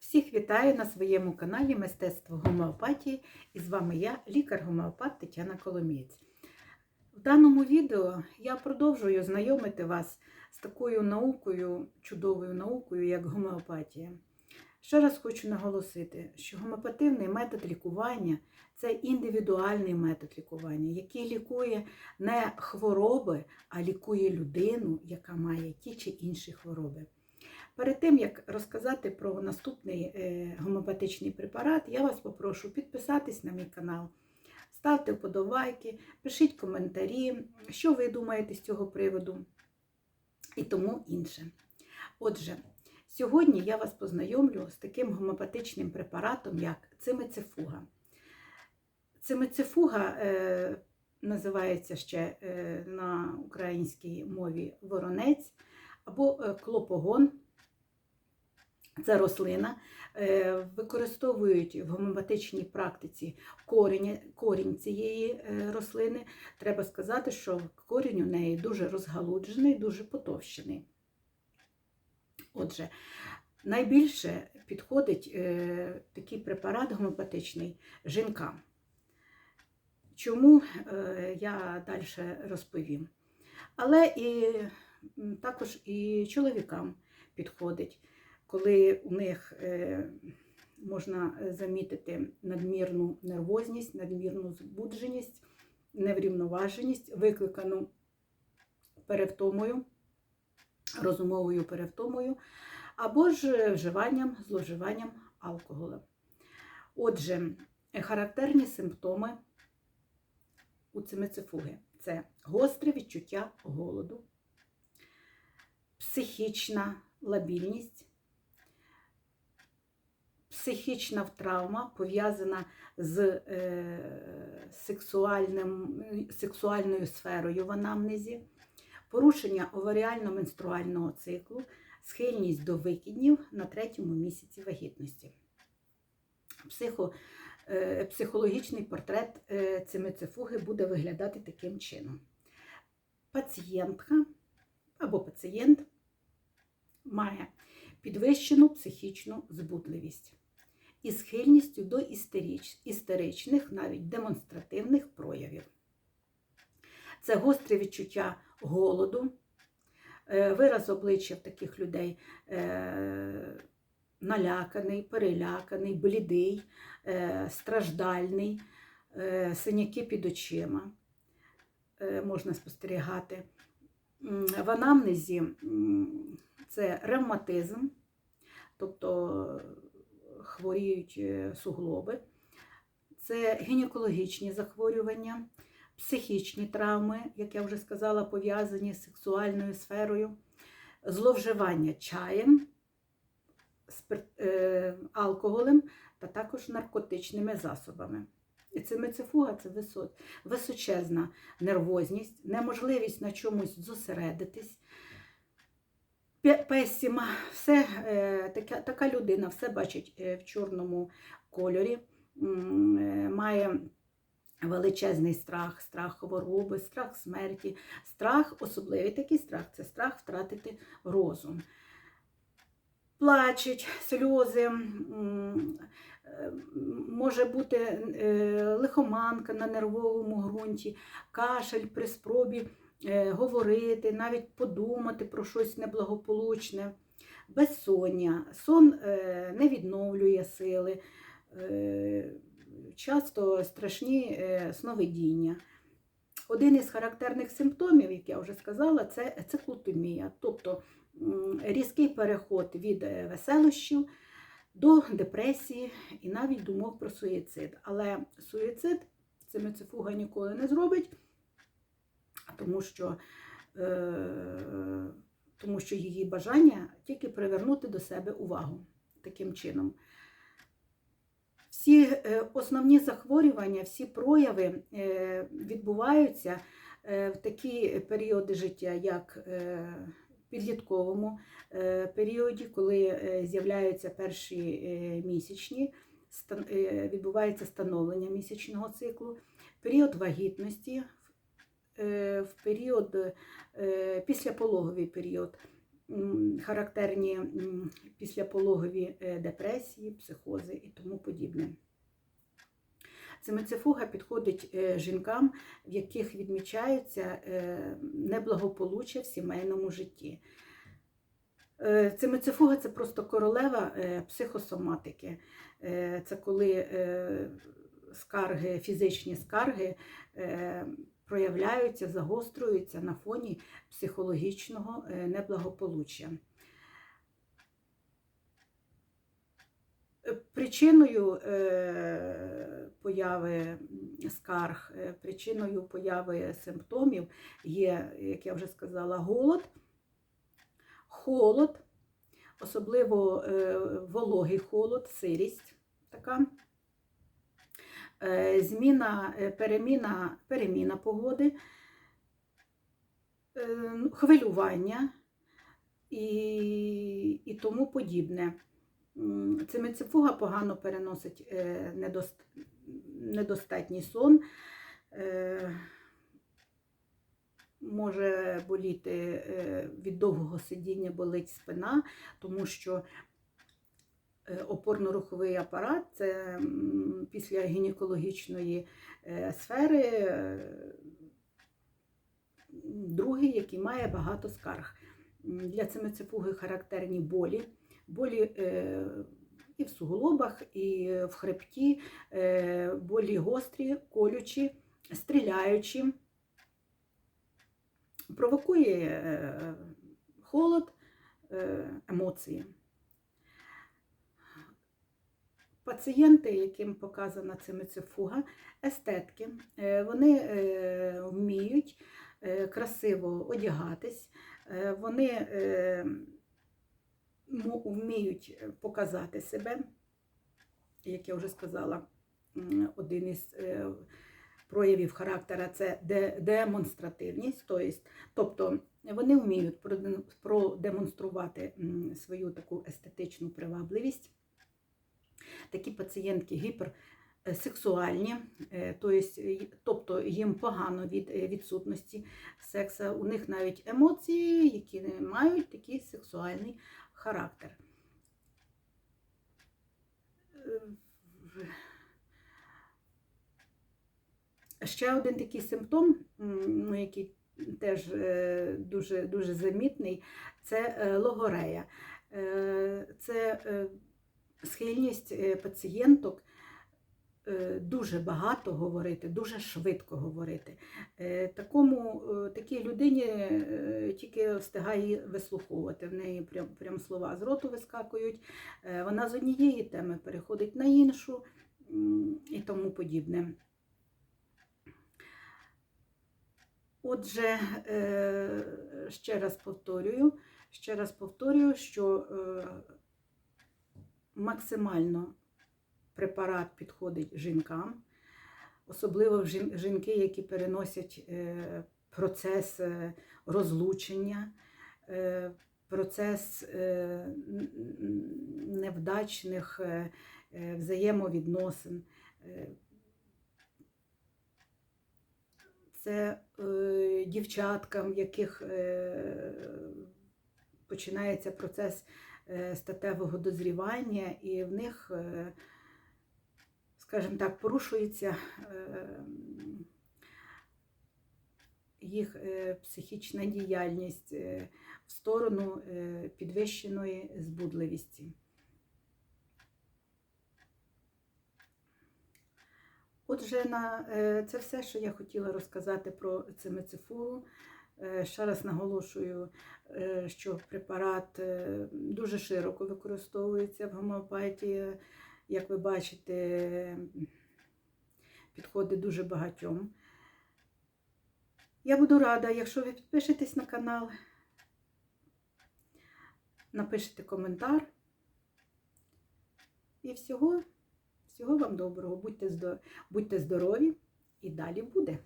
Всіх вітаю на своєму каналі Мистецтво гомеопатії і з вами я, лікар-гомеопат Тетяна Коломієць. В даному відео я продовжую знайомити вас з такою наукою, чудовою наукою, як гомеопатія. Ще раз хочу наголосити, що гомеопативний метод лікування це індивідуальний метод лікування, який лікує не хвороби, а лікує людину, яка має ті чи інші хвороби. Перед тим, як розказати про наступний е, гомеопатичний препарат, я вас попрошу підписатись на мій канал, ставте вподобайки, пишіть коментарі, що ви думаєте з цього приводу і тому інше. Отже, сьогодні я вас познайомлю з таким гомеопатичним препаратом, як цимицифуга. Цимицифуга е, називається ще е, на українській мові воронець або е, клопогон. Це рослина, е, використовують в гомеопатичній практиці корінь, корінь цієї е, рослини. Треба сказати, що корінь у неї дуже розгалуджений, дуже потовщений. Отже, найбільше підходить е, такий препарат гомеопатичний жінкам. Чому я далі розповім. Але і також і чоловікам підходить коли у них можна замітити надмірну нервозність, надмірну збудженість, неврівноваженість, викликану перевтомою, розумовою перевтомою, або ж вживанням, зловживанням алкоголю. Отже, характерні симптоми у цимицифуги – це гостре відчуття голоду, психічна лабільність, психічна травма пов'язана з е, сексуальним, сексуальною сферою в анамнезі, порушення оваріально-менструального циклу, схильність до викиднів на третьому місяці вагітності. Психо, е, психологічний портрет е, цимицифуги буде виглядати таким чином. Пацієнтка або пацієнт має підвищену психічну збудливість і схильністю до істерич, істеричних, навіть демонстративних проявів. Це гостре відчуття голоду, е, вираз обличчя таких людей е, наляканий, переляканий, блідий, е, страждальний, синяки під очима можна спостерігати. В анамнезі це ревматизм, тобто хворіють е, суглоби, це гінекологічні захворювання, психічні травми, як я вже сказала, пов'язані з сексуальною сферою, зловживання чаєм, е, алкоголем та також наркотичними засобами. І цимицифуга це височезна нервозність, неможливість на чомусь зосередитись. Песіма, все, е, така така людина все бачить е, в чорному кольорі, е, має величезний страх, страх хвороби, страх смерті, страх, особливий такий страх це страх втратити розум. Плачуть, сльози, може бути лихоманка на нервовому ґрунті, кашель при спробі. Е, говорити, навіть подумати про щось неблагополучне, безсоння, сон е, не відновлює сили, е, часто страшні сновидіння. Один із характерних симптомів, як я вже сказала, це циклотомія, тобто різкий переход від веселощів до депресії і навіть думок про суїцид. Але суїцид цимицифуга ніколи не зробить тому що е, тому що її бажання тільки привернути до себе увагу таким чином. Всі е, основні захворювання, всі прояви е, відбуваються в такі періоди життя, як підлітковому періоді, коли з'являються перші місячні, відбувається становлення місячного циклу, період вагітності, в період, е, післяпологовий період, характерні післяпологові е, депресії, психози і тому подібне. Цимицифуга підходить е, жінкам, в яких відмічається е, неблагополуччя в сімейному житті. Е, це просто королева е, психосоматики. Е, Це коли е, скарги, фізичні скарги е, проявляються, загострюються на фоні психологічного е, неблагополуччя. Е, Причиною е, появи скарг, причиною появи симптомів є, як я вже сказала, голод, холод, особливо вологий холод, сирість така, зміна, е, переміна, переміна погоди, е, ну, хвилювання і, і тому подібне. М, Цимицифуга погано переносить е, недостатній сон. Е, Може боліти е, від довгого сидіння болить спина, тому що е, опорно-руховий апарат це після гінекологічної е, сфери е, другий, який має багато скарг. Для цимицифуги характерні болі, болі е, і в суглобах, і в хребті, е, болі гострі, колючі, стріляючі. Провокує е, холод, е, емоції. Пацієнти, яким показана цимицифуга, естетки, е, вони е, вміють е, красиво одягатись, вони вміють показати себе, як я вже сказала, один із проявів характера це демонстративність, тобто вони вміють продемонструвати свою таку естетичну привабливість. Такі пацієнтки гіперсексуальні, е, е, тобто їм погано від е, відсутності секса. У них навіть емоції, які мають такий сексуальний характер. Ще один такий симптом, ну, який теж дуже, дуже замітний, це логорея. Це схильність е, пацієнток е, дуже багато говорити, дуже швидко говорити. Е, Такому, такій людині тільки встигає вислуховувати. В неї прям, прям слова з роту вискакують. Вона з однієї теми переходить на іншу і тому подібне. Отже, ще раз повторюю, ще раз повторюю, що максимально препарат підходить жінкам, особливо жінки, які переносять е, процес е, розлучення, е, процес невдачних взаємовідносин. Це дівчаткам, в яких починається процес статевого дозрівання, і в них, е, скажімо так, порушується е, їх е, психічна діяльність е, в сторону е, підвищеної збудливості. Отже, на, е, це все, що я хотіла розказати про цимицифугу. Е, Ще раз наголошую, е, що препарат е, дуже широко використовується в гомеопатії. Як ви бачите, підходить дуже багатьом. Я буду рада, якщо ви підпишетесь на канал, напишете коментар. І всього, всього вам доброго. Будьте, здо- будьте здорові і далі буде.